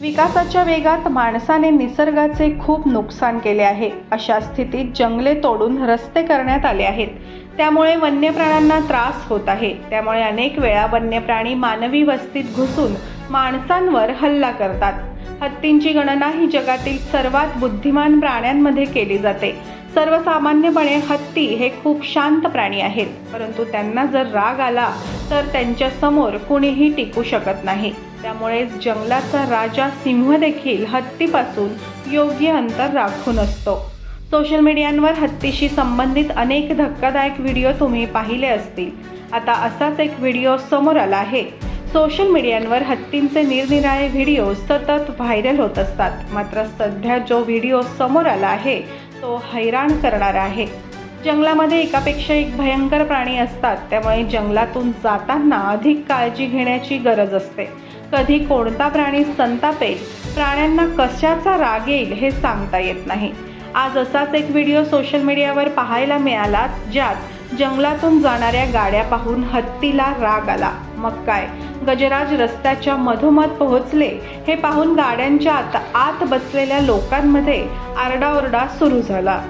विकासाच्या वेगात माणसाने निसर्गाचे खूप नुकसान केले आहे. अशा स्थितीत जंगले तोडून रस्ते करण्यात आले आहेत. त्यामुळे वन्य प्राण्यांना त्रास होत आहे. त्यामुळे अनेक वेळा वन्य प्राणी मानवी वस्तीत घुसून माणसांवर हल्ला करतात. हत्तींची गणना ही जगातील सर्वात बुद्धिमान प्राण्यांमध्ये केली जाते. सर्वसामान्यपणे हत्ती हे खूप शांत प्राणी आहेत. परंतु त्यांना जर राग आला तर त्यांच्यासमोर कुणीही टिकू शकत नाही. त्यामुळे जंगलाचा राजा सिंह देखील हत्तीपासून योग्य अंतर राखून असतो. सोशल मीडियांवर हत्तीशी संबंधित अनेक धक्कादायक व्हिडिओ तुम्ही पाहिले असतील. आता असाच एक व्हिडिओ समोर आला आहे. सोशल मीडियांवर हत्तींचे निरनिराळे व्हिडिओ सतत व्हायरल होत असतात. मात्र सध्या जो व्हिडिओ समोर आला आहे तो हैराण करणारा आहे. जंगलामध्ये एकापेक्षा एक भयंकर प्राणी असतात त्यामुळे जंगलातून जाताना अधिक काळजी घेण्याची गरज असते. कधी कोणता प्राणी संतापेल प्राण्यांना कशाचा राग येईल हे सांगता येत नाही. आज असाच एक व्हिडिओ सोशल मीडियावर पाहायला मिळाला ज्यात जंगलातून जाणाऱ्या गाड्या पाहून हत्तीला राग आला. मग काय? गजराज रस्त्याच्या मधोमध पोहोचले. हे पाहून गाड्यांच्या आत आत बसलेल्या लोकांमध्ये आरडाओरडा सुरू झाला.